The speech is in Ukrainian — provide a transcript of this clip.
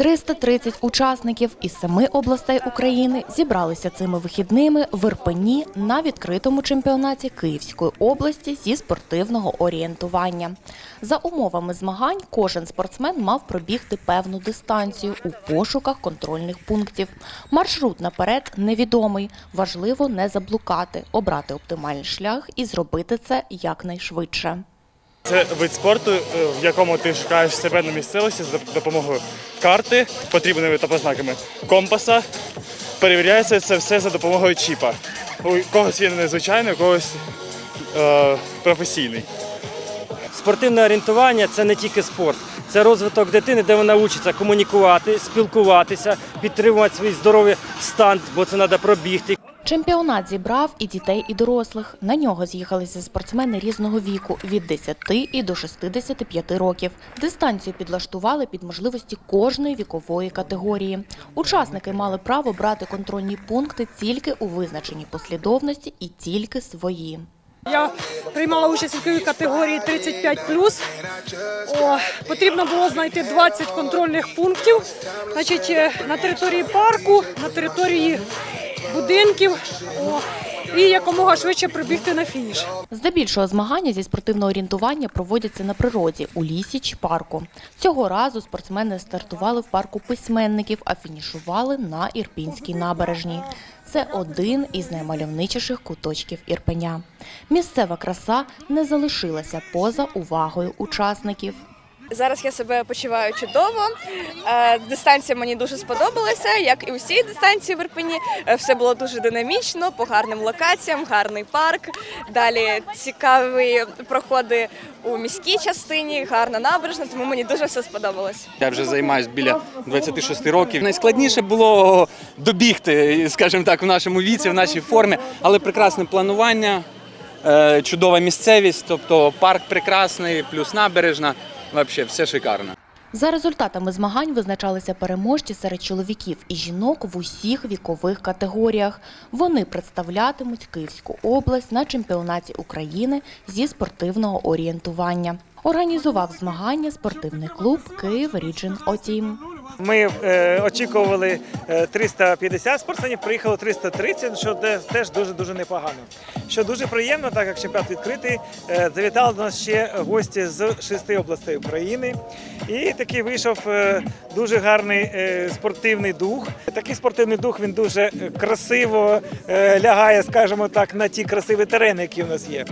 330 учасників із семи областей України зібралися цими вихідними в Ірпені на відкритому чемпіонаті Київської області зі спортивного орієнтування. За умовами змагань кожен спортсмен мав пробігти певну дистанцію у пошуках контрольних пунктів. Маршрут наперед невідомий. Важливо не заблукати, обрати оптимальний шлях і зробити це якнайшвидше. Це вид спорту, е, в якому ти шукаєш себе на місцевості за допомогою карти, потрібними та познаками компаса. Перевіряється це все за допомогою чіпа. У когось він незвичайний, у когось е, професійний. Спортивне орієнтування це не тільки спорт, це розвиток дитини, де вона учиться комунікувати, спілкуватися, підтримувати свій здоровий стан, бо це треба пробігти. Чемпіонат зібрав і дітей, і дорослих. На нього з'їхалися спортсмени різного віку від 10 і до 65 років. Дистанцію підлаштували під можливості кожної вікової категорії. Учасники мали право брати контрольні пункти тільки у визначеній послідовності і тільки свої. Я приймала участь у віковій категорії 35 О, потрібно було знайти 20 контрольних пунктів. Значить, е, на території парку, на території будинків. О, і якомога швидше прибігти на фініш. Здебільшого змагання зі спортивного орієнтування проводяться на природі у лісі чи парку. Цього разу спортсмени стартували в парку письменників, а фінішували на Ірпінській набережній. Це один із наймальовничіших куточків Ірпеня. Місцева краса не залишилася поза увагою учасників. Зараз я себе почуваю чудово. Е, Дистанція мені дуже сподобалася, як і усі дистанції в Ірпені. Е, Все було дуже динамічно, по гарним локаціям, гарний парк. Далі цікаві проходи у міській частині, гарна набережна, тому мені дуже все сподобалось. Я вже займаюся біля 26 років. Найскладніше було добігти, скажімо так, в нашому віці, в нашій формі, але прекрасне планування, е, чудова місцевість, тобто парк прекрасний, плюс набережна. Взагалі, все шикарно. За результатами змагань визначалися переможці серед чоловіків і жінок в усіх вікових категоріях. Вони представлятимуть Київську область на чемпіонаті України зі спортивного орієнтування. Організував змагання спортивний клуб Київ Ріджин Отім. Ми е, очікували е, 350 спортсменів, приїхало 330, що теж дуже дуже непогано. Що дуже приємно, так як чемпіонат відкритий, е, завітали до нас ще гості з шести областей України. І такий вийшов е, дуже гарний е, спортивний дух. Такий спортивний дух він дуже е, красиво е, лягає, скажімо так, на ті красиві терени, які в нас є.